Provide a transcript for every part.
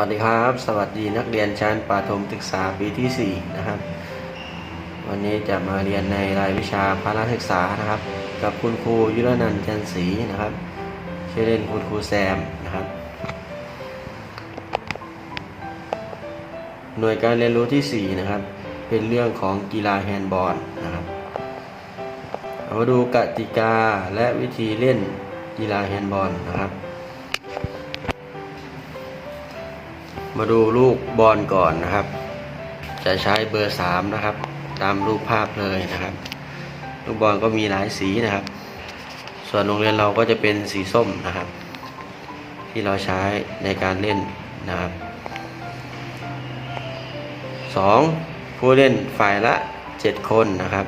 วัสดีครับ สวัสดีนักเรียนชั้นประถมศึกษาปีที่ 4 นะครับ วันนี้จะมาเรียนในรายวิชาพละศึกษานะครับ กับคุณครูยุรนันท์จันศรีนะครับชื่อเล่นคุณครูแซมนะครับ หน่วยการเรียนรู้ที่ 4 นะครับ เป็นเรื่องของกีฬาแฮนด์บอลนะครับเอามาดูกติกาและวิธีเล่นกีฬาแฮนด์บอลนะครับ มาดูลูกบอลก่อนนะครับ จะใช้เบอร์สามนะครับ ตามรูปภาพเลยนะครับ ลูกบอลก็มีหลายสีนะครับ ส่วนโรงเรียนเราก็จะเป็นสีส้มนะครับ ที่เราใช้ในการเล่นนะครับสองผู้เล่นฝ่ายละเจ็ดคนนะครับ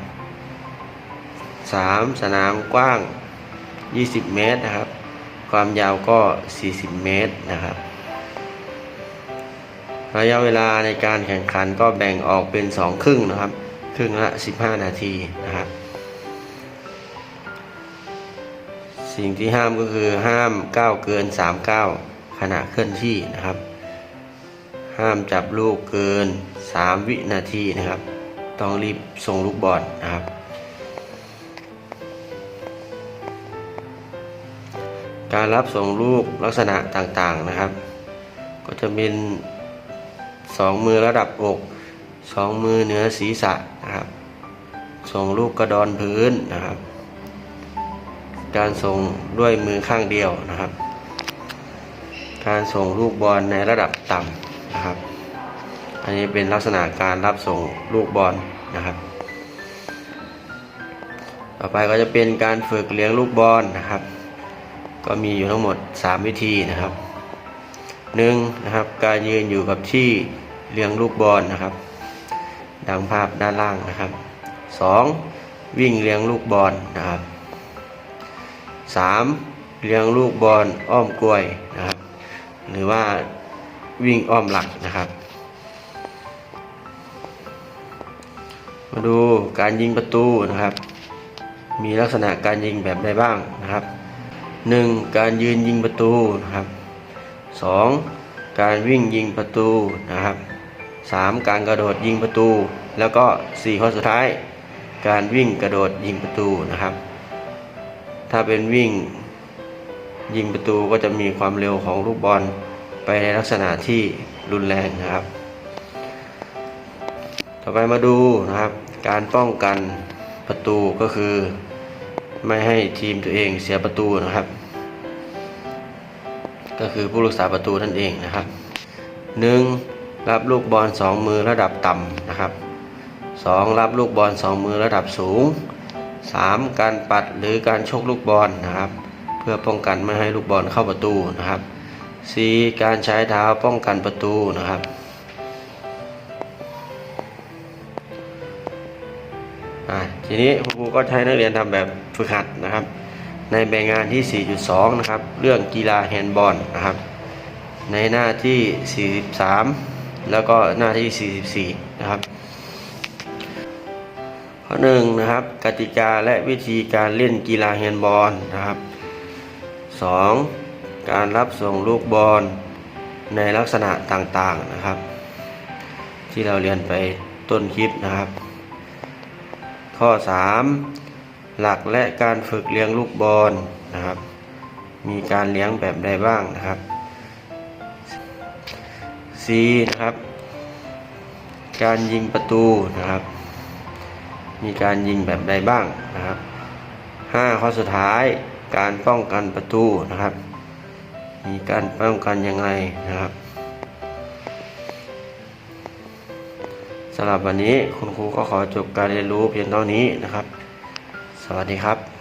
สามสนามกว้าง 20 เมตรนะครับ ความยาวก็ 40 เมตรนะครับ ระยะเวลาในการแข่งขันก็แบ่งออกเป็น 2 ครึ่งนะครับ ครึ่งละ 15 นาทีนะครับ สิ่งที่ห้ามก็คือห้ามก้าวเกิน 3 ก้าวขณะเคลื่อนที่นะครับ ห้ามจับลูกเกิน 3 วินาทีนะครับ ต้องรีบส่งลูกบอลนะครับ การรับส่งลูกลักษณะต่างๆนะครับ ก็จะเป็น สองมือระดับอกสองมือเหนือศีรษะนะครับ ส่งลูกกระดอนพื้นนะครับ การส่งด้วยมือข้างเดียวนะครับ การส่งลูกบอลในระดับต่ำนะครับ อันนี้เป็นลักษณะการรับส่งลูกบอลนะครับ ต่อไปก็จะเป็นการฝึกเลี้ยงลูกบอลนะครับ ก็มีอยู่ทั้งหมด 3 วิธีนะครับ หนึ่งนะครับ การยืนอยู่กับที่เลี้ยงลูกบอลนะครับ ดังภาพด้านล่างนะครับสองวิ่งเลี้ยงลูกบอลนะครับสามเลี้ยงลูกบอลอ้อมกล้วยนะครับ หรือว่าวิ่งอ้อมหลักนะครับ มาดูการยิงประตูนะครับ มีลักษณะการยิงแบบใดบ้างนะครับหนึ่งการยืนยิงประตูนะครับ 2. การวิ่งยิงประตูนะครับ 3. การกระโดดยิงประตู แล้วก็ 4 ข้อสุดท้าย การวิ่งกระโดดยิงประตูนะครับ ถ้าเป็นวิ่งยิงประตูก็จะมีความเร็วของลูกบอลไปในลักษณะที่รุนแรงนะครับ ต่อไปมาดูนะครับ การป้องกันประตูก็คือ ไม่ให้ทีมตัวเองเสียประตูนะครับ ก็คือผู้รักษาประตูนั่นเองนะครับ 1. รับลูกบอล2มือระดับต่ำนะครับ 2. รับลูกบอล2มือระดับสูง 3. การปัดหรือการชกลูกบอลนะครับ เพื่อป้องกันไม่ให้ลูกบอลเข้าประตูนะครับ 4. การใช้เท้าป้องกันประตูนะครับทีนี้คุณครูก็ใช้นักเรียนทำแบบฝึกหัดนะครับ ในใบงานที่ 4.2 นะครับ เรื่องกีฬาแฮนด์บอลนะครับ ในหน้าที่ 43 แล้วก็หน้าที่ 44 นะครับ ข้อหนึ่งนะครับ กติกาและวิธีการเล่นกีฬาแฮนด์บอลนะครับ 2. การรับส่งลูกบอลในลักษณะต่างๆนะครับ ที่เราเรียนไปต้นคลิปนะครับ ข้อ 3 หลักและการฝึกเลี้ยงลูกบอลนะครับ มีการเลี้ยงแบบใดบ้างนะครับ C นะครับ การยิงประตูนะครับ มีการยิงแบบใดบ้างนะครับ 5 ข้อสุดท้ายการป้องกันประตูนะครับ มีการป้องกันยังไงนะครับสำหรับวันนี้คุณครูก็ขอจบการเรียนรู้เพียงเท่านี้นะครับ สวัสดีครับ